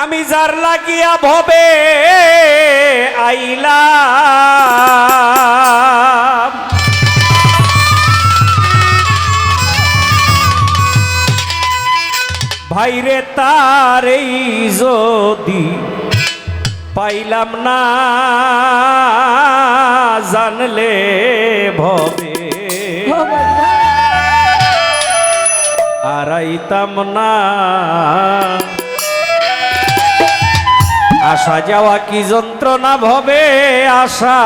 আমি যার লাগিয়া ভবে আইলা ভাইরে তার এই যদি পাইলাম না, জানলে ভবে। আরাইতাম না আসা যাওয়া কি যন্ত্রণা ভবে? আসা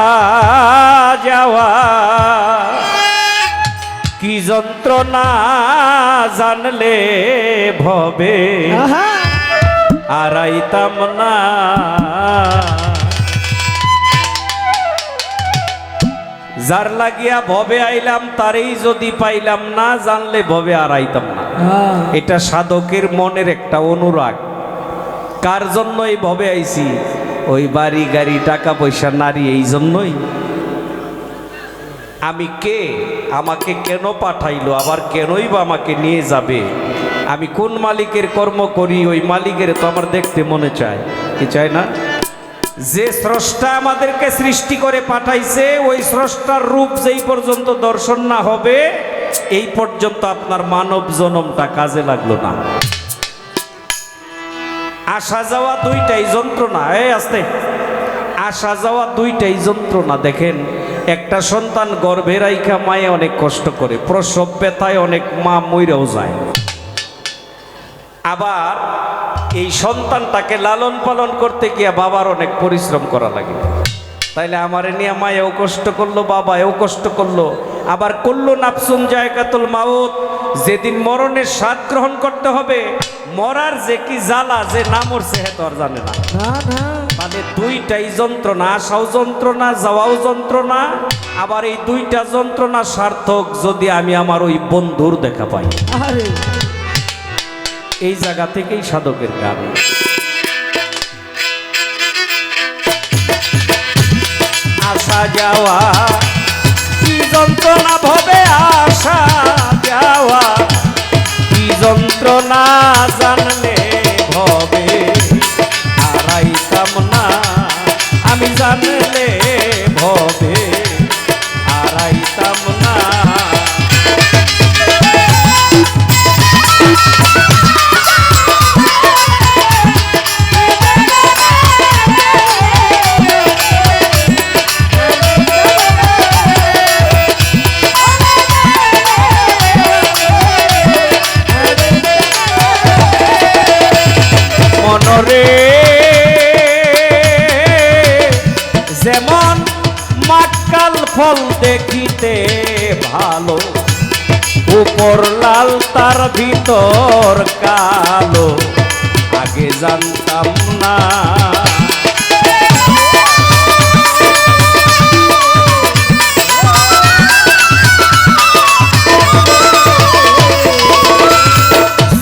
যাওয়া কি যন্ত্রণা জানলে ভবে? আরাইতাম না। যার লাগিয়া ভবে আইলাম তারই যদি পাইলাম না জানলে ভবে আরাইতাম না। এটা সাধকের মনের একটা অনুরাগ। কার জন্য এই ভবে আইছি? ওই বাড়ি, গাড়ি, টাকা পয়সা, নারী, এই জন্যই। আমি কে? আমাকে কেন পাঠাইলো? আবার কেনই বা আমাকে নিয়ে যাবে? আমি কোন মালিকের কর্ম করি? ওই মালিকের তো আমার দেখতে মনে চায়। কি চায় না? যে স্রষ্টা আমাদেরকে সৃষ্টি করে পাঠাইছে, ওই স্রষ্টার রূপ যেই পর্যন্ত দর্শন না হবে, এই পর্যন্ত আপনার মানব জনমটা কাজে লাগল না। আসা যাওয়া দুইটাই যন্ত্রণা। এই আসতে। আসা যাওয়া দুইটাই যন্ত্রণা, দেখেন। একটা সন্তান গর্ভে রাইখা মায়ে অনেক কষ্ট করে, প্রসব ব্যথায় অনেক মা মইরাও যায়। আবার এই সন্তানটাকে লালন পালন করতে গিয়া বাবার অনেক পরিশ্রম করা লাগে। তাইলে আমারে নিয়ে মায়েও কষ্ট করল বাবাও কষ্ট করল। আবার করল নাপসুম জায়গাতুল মাউত যেদিন মরণের স্বাদ গ্রহণ করতে হবে মরার যে কি জ্বালা যে না মরছে হ্যাঁ তো আর জানে না। মানে দুইটাই যন্ত্রণা আসাও যন্ত্রণা যাওয়াও যন্ত্রণা আবার এই দুইটা যন্ত্রণা সার্থক যদি আমি আমার ওই বন্ধুর দেখা পাই। এই জায়গা থেকেই সাধকের গান। আসা যাওয়া কি যন্ত্রণা যন্ত্রণা জানলে ভবে। আড়াইতাম না আমি জানলে মনরে যেমন মাকাল ফল দেখিতে ভালো, উপর লাল তার ভিতর কালো, আগে জানতাম না।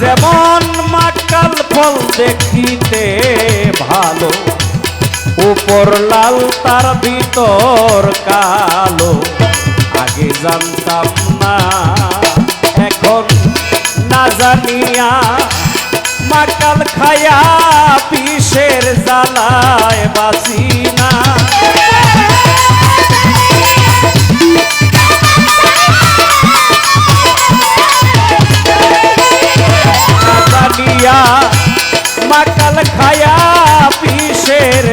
যেমন ফল ভালো উপর লাল, তার ভিতর কালো। আগে জানতাম না, এখন না জানিয়া মাকাল খায়া পিসের জ্বালায় বাসি না। মাকাল খায়া পিসের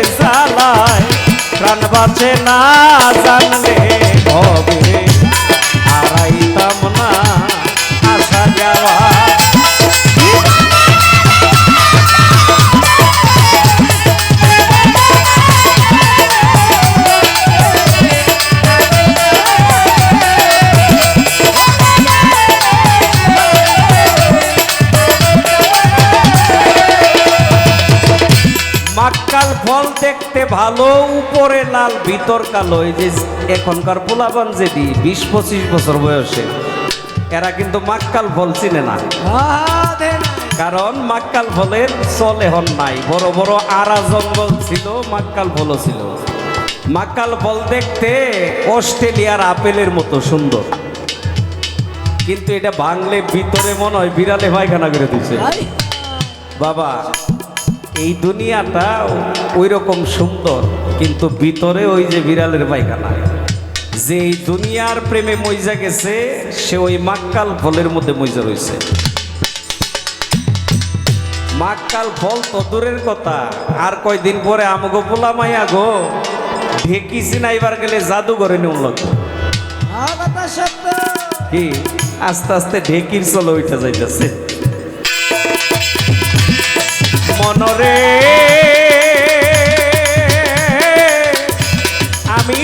বাঁচে না জানলে। হবে মাক্কাল ফল দেখতে ভালো উপরে লাল ভিতর কালো। এই যে এখনকার পোলাবান যেটি বিশ পঁচিশ বছর বয়সে এরা কিন্তু মাক্কাল ফল চিনে না। কারণ মাক্কাল ফলের চল এখন নাই। বড় বড় আরা জঙ্গল ছিল মাক্কাল ফলও ছিল। মাক্কাল ফল দেখতে অস্ট্রেলিয়ার আপেলের মতো সুন্দর। কিন্তু এটা বাংলে ভিতরে মনে হয় বিড়ালে পায়খানা করে দিচ্ছে বাবা এই দুনিয়াটা ওই রকম সুন্দর কিন্তু ভিতরে ওই যে বিড়ালের পায়খানা। যে এই দুনিয়ার প্রেমে মইজা গেছে সে ওই মাক্কাল ফলের মধ্যে মইজা রয়েছে মাক্কাল ফল তো দূরের কথা আর কয়দিন পরে আমগো পোলা মাইয়া গো ঢেকি চিনাইবার গেলে জাদুঘরে নিউন লাগবে। কি? আস্তে আস্তে ঢেকির চলো উঠে যাইতেছে। মনরে। আমি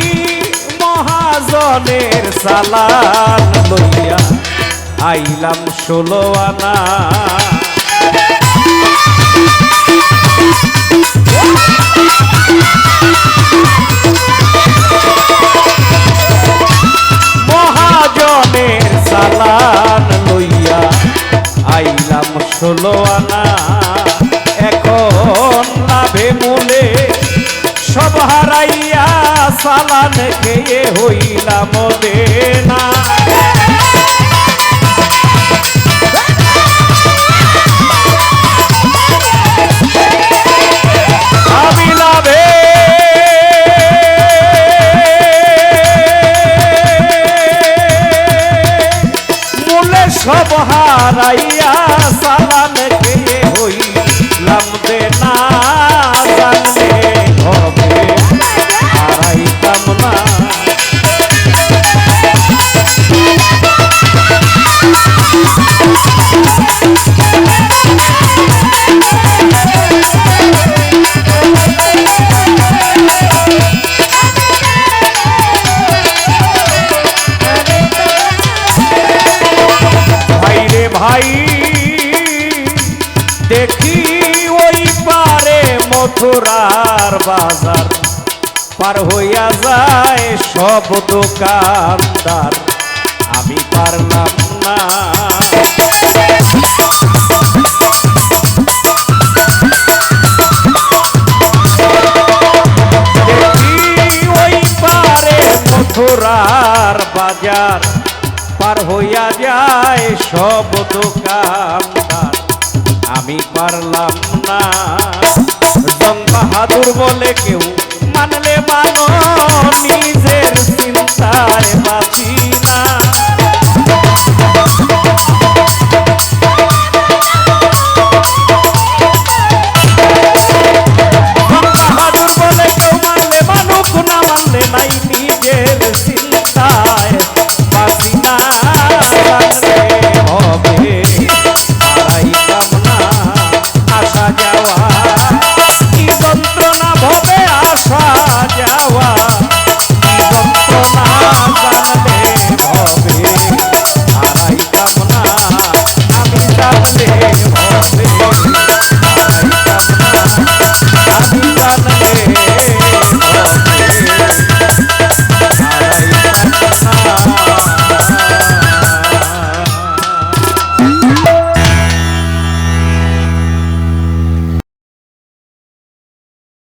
মহাজনের সালান লইয়া আইলাম ষোলো আনা। মহাজনের সালান লইয়া আইলাম ষোলো আনা। সালান খেয়ে হইলাম দেনা সব হারাইয়া সালান খেয়ে হইলাম দে ভাই। দেখি ওই পারে মথুরার বাজার। পার হইয়া যায় সব দোকানদার। আমি পারলাম না। বাজার। পার হইয়া যায় সব দোকানদার আমি পারলাম না। জং বাহাদুর বলে কেউ মানলে মানো নিজের চিন্তায় বাঁচি না।